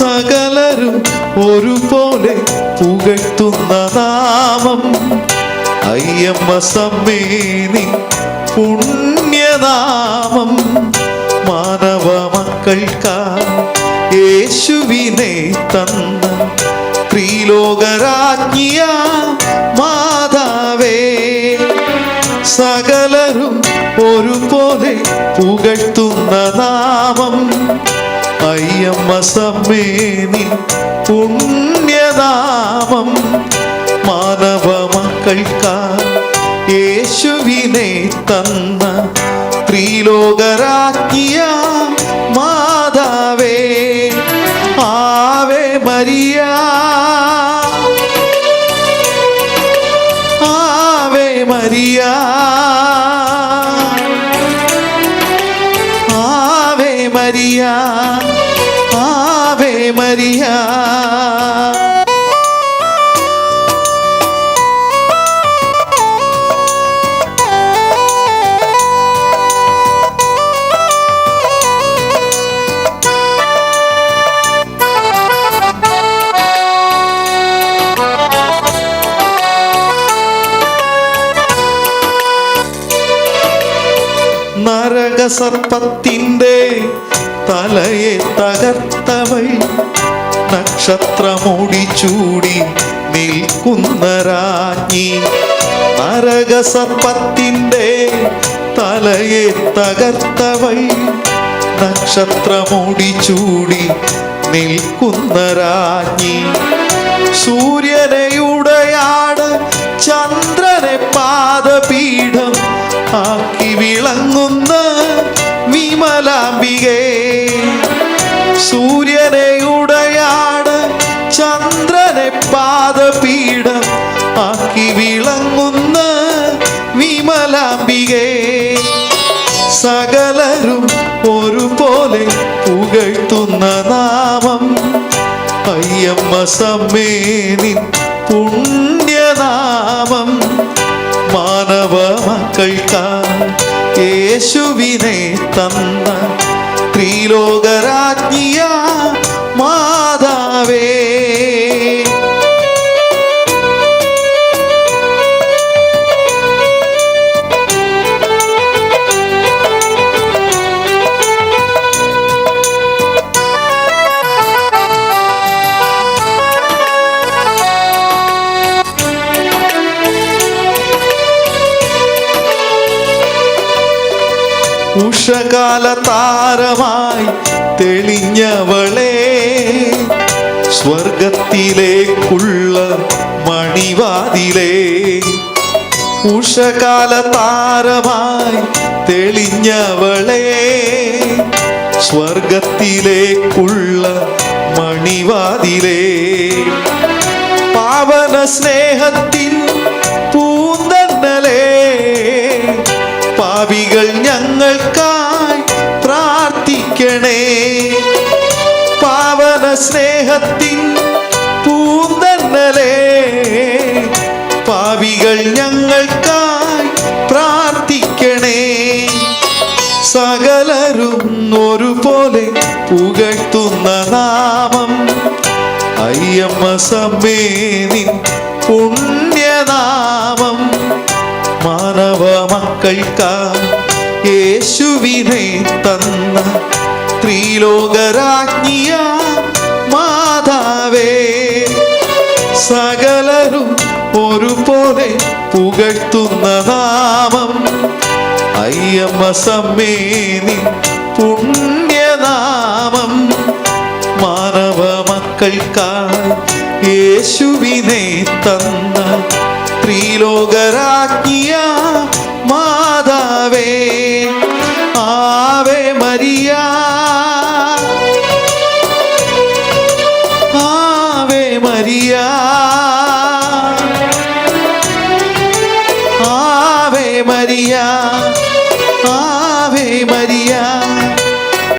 സകലരും ഒരുപോലെ പുകഴ്ത്തുന്ന നാമം. അയ്യമ്മ സമ്മേനി പുണ്യനാമം. മാനവ മക്കൾക്കാ യേശുവിനെ തന്ന ത്രിലോകരാജ്ഞിയ മാതാവേ. സകലരും ഒരുപോലെ പുകഴ്ത്തുന്ന നാമം. അയ്യമ്മ സമ്മേനി പുണ്യനാമം മാനവ മക്കൾക്കാ യേശുവിനെ തന്ന ത്രിലോകരാജ്ഞിയ മാതാവേ ആവേ മരിയ. ആവേ മരിയ. മരിയ. ആവേ മരിയ. നരകസർപ്പത്തിന്റെ തലയെ തകർത്തവൾ നക്ഷത്രമൂടി ചൂടി നിൽക്കുന്ന രാജ്ഞി. നരകസർപ്പത്തിന്റെ തലയെ തകർത്തവൾ നക്ഷത്രമൂടി ചൂടി നിൽക്കുന്ന രാജ്ഞി. സൂര്യനെയുടയാട് ചന്ദ്രനെ പാദപീഠം ആക്കി വിളങ്ങുന്ന വിളങ്ങുന്ന വിമലാംബികേ. സകലരും ഒരുപോലെ പുകഴ്ത്തുന്ന നാമം. അയ്യമ്മ സമ്മേനി പുണ്യനാമം. മാനവ മക്കൾക്കാ യേശുവിനെ തന്ന ത്രിലോകരാജ്ഞിയ ഉഷകാല താരമായി തെളിഞ്ഞവളെ സ്വർഗത്തിലേക്കുള്ള മണിവാതിലേ. ഉഷകാല താരമായി തെളിഞ്ഞവളെ സ്വർഗത്തിലേക്കുള്ള മണിവാതിലേ. പാവന സ്നേഹത്തിൻ സ്നേഹത്തിൻ പൂന്തന്നലേ പാപികൾ ഞങ്ങൾക്കായി പ്രാർത്ഥിക്കണേ. സകലരും ഒരുപോലെ പുകഴ്ത്തുന്ന നാമം അയ്യമ്മ സമ്മേനിൻ പുണ്യനാമം. മാനവ മക്കൾക്കായി യേശുവിനെ തന്ന ത്രിലോകരാജ്ഞിയ സകലരും ഒരുപോലെ പുകഴ്ത്തുന്ന നാമം. അയ്യമ്മ സമ്മേനി പുണ്യനാമം. മാനവ മക്കൾക്കായി യേശുവിനെ തന്ന ത്രിലോകരാജ്ഞിയ മാതാവേ. சரியா